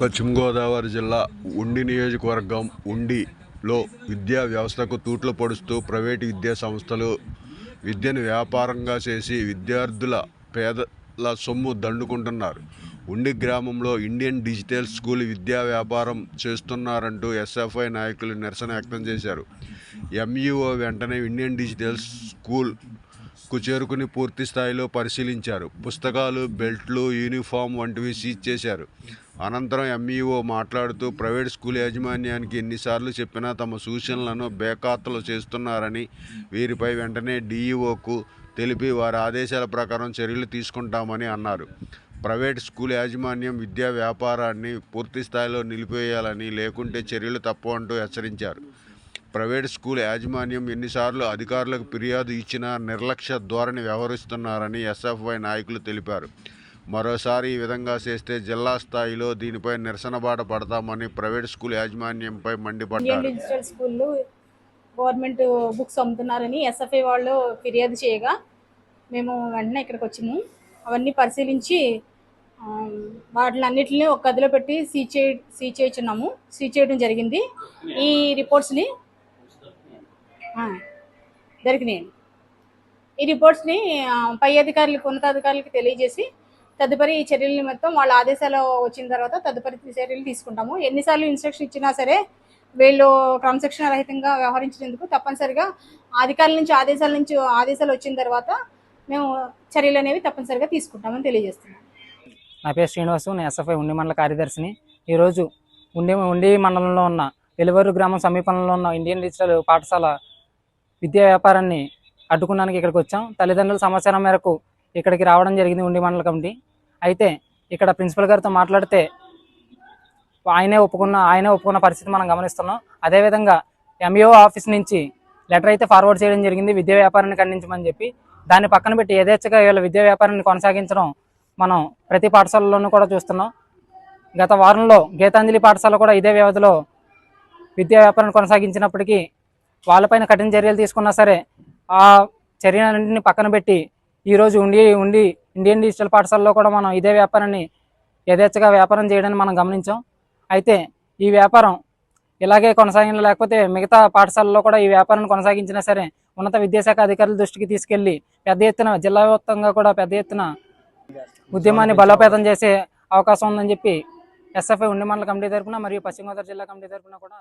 పశ్చిమ గోదావరి జిల్లా ఉండి నియోజకవర్గం ఉండిలో విద్యా వ్యవస్థకు తూట్లు పొడుస్తూ ప్రైవేటు విద్యా సంస్థలు విద్యను వ్యాపారంగా చేసి విద్యార్థుల పేదల సొమ్ము దండుకుంటున్నారు. ఉండి గ్రామంలో ఇండియన్ డిజిటల్ స్కూల్ విద్యా వ్యాపారం చేస్తున్నారంటూ ఎస్ఎఫ్ఐ నాయకులు నిరసన వ్యక్తం చేశారు. ఎంఈఓ వెంటనే ఇండియన్ డిజిటల్ స్కూల్కు చేరుకుని పూర్తి స్థాయిలో పరిశీలించారు. పుస్తకాలు బెల్ట్లు యూనిఫామ్ వంటివి సీజ్ చేశారు. అనంతరం ఎంఈఓ మాట్లాడుతూ ప్రైవేట్ స్కూల్ యాజమాన్యానికి ఎన్నిసార్లు చెప్పినా తమ సూచనలను బేఖాతలు చేస్తున్నారని వీరిపై వెంటనే డీఈఓకు తెలిపి వారి ఆదేశాల ప్రకారం చర్యలు తీసుకుంటామని అన్నారు. ప్రైవేట్ స్కూల్ యాజమాన్యం విద్యా వ్యాపారాన్ని పూర్తి స్థాయిలో నిలిపేయాలని లేకుంటే చర్యలు తప్పవంటూ హెచ్చరించారు. ప్రైవేట్ స్కూల్ యాజమాన్యం ఎన్నిసార్లు అధికారులకు ఫిర్యాదు ఇచ్చినా నిర్లక్ష్య ధోరణి వ్యవహరిస్తున్నారని ఎస్ఎఫ్ఐ నాయకులు తెలిపారు. మరోసారి ఈ విధంగా చేస్తే జిల్లా స్థాయిలో దీనిపై నిరసన బాట పడతామని ప్రైవేట్ స్కూల్ యాజమాన్యంపై మండిపడ్డారు. డిజిటల్ స్కూల్లో గవర్నమెంట్ బుక్స్ అమ్ముతున్నారని ఎస్ఎఫ్ఐ వాళ్ళు ఫిర్యాదు చేయగా మేము వెంటనే ఇక్కడికి వచ్చాము అవన్నీ పరిశీలించి వాటిలన్నిటిని ఒక గదిలో పెట్టి సీజ్ చే సీజ్ చేయించున్నాము. సీజ్ చేయడం జరిగింది. ఈ రిపోర్ట్స్ని జరిగినాయి. దొరికినాయండి ఈ రిపోర్ట్స్ని పై అధికారులకు ఉన్నతాధికారులకు తెలియజేసి తదుపరి చర్యల నిమిత్తం వాళ్ళ ఆదేశాలు వచ్చిన తర్వాత తదుపరి చర్యలు తీసుకుంటాము. ఎన్నిసార్లు ఇన్స్ట్రక్షన్ ఇచ్చినా సరే వీళ్ళు క్రమశిక్షణ రహితంగా వ్యవహరించినందుకు తప్పనిసరిగా అధికారుల నుంచి ఆదేశాల నుంచి ఆదేశాలు వచ్చిన తర్వాత మేము చర్యలు అనేవి తప్పనిసరిగా తీసుకుంటామని తెలియజేస్తున్నాం. నా పేరు శ్రీనివాసు నేను ఎస్ఎఫ్ఐ ఉండి మండల కార్యదర్శిని. ఈరోజు ఉండి ఉండి మండలంలో ఉన్న వెలువరు గ్రామం సమీపంలో ఉన్న ఇండియన్ డిజిటల్ పాఠశాల విద్యా వ్యాపారాన్ని అడ్డుకున్నానికి ఇక్కడికి వచ్చాం. తల్లిదండ్రుల సమాచారం మేరకు ఇక్కడికి రావడం జరిగింది ఉండి మండల కమిటీ. అయితే ఇక్కడ ప్రిన్సిపల్ గారితో మాట్లాడితే ఆయనే ఒప్పుకున్న ఆయనే ఒప్పుకున్న పరిస్థితి మనం గమనిస్తున్నాం. అదేవిధంగా ఎంఈఓ ఆఫీస్ నుంచి లెటర్ అయితే ఫార్వర్డ్ చేయడం జరిగింది. విద్యా వ్యాపారాన్ని ఖండించమని చెప్పి దాన్ని పక్కన పెట్టి యథేచ్ఛగా వీళ్ళ విద్యా వ్యాపారాన్ని కొనసాగించడం మనం ప్రతి పాఠశాలలోనూ కూడా చూస్తున్నాం. గత వారంలో గీతాంజలి పాఠశాల కూడా ఇదే వ్యవధిలో విద్యా వ్యాపారాన్ని కొనసాగించినప్పటికీ వాళ్ళపైన కఠిన చర్యలు తీసుకున్నా సరే ఆ చర్యలన్నింటినీ పక్కన పెట్టి ఈరోజు ఉండి ఉండి ఇండియన్ డిజిటల్ పాఠశాలలో కూడా మనం ఇదే వ్యాపారాన్ని యథేచ్ఛగా వ్యాపారం చేయడాన్ని మనం గమనించాం. అయితే ఈ వ్యాపారం ఇలాగే కొనసాగిన లేకపోతే మిగతా పాఠశాలలో కూడా ఈ వ్యాపారాన్ని కొనసాగించినా సరే ఉన్నత విద్యాశాఖ అధికారుల దృష్టికి తీసుకెళ్ళి పెద్ద ఎత్తున జిల్లా వ్యాప్తంగా కూడా పెద్ద ఎత్తున ఉద్యమాన్ని బలోపేతం చేసే అవకాశం ఉందని చెప్పి ఎస్ఎఫ్ఐ ఉండి మండల కమిటీ తరపున మరియు పశ్చిమ గోదావరి జిల్లా కమిటీ తరపున కూడా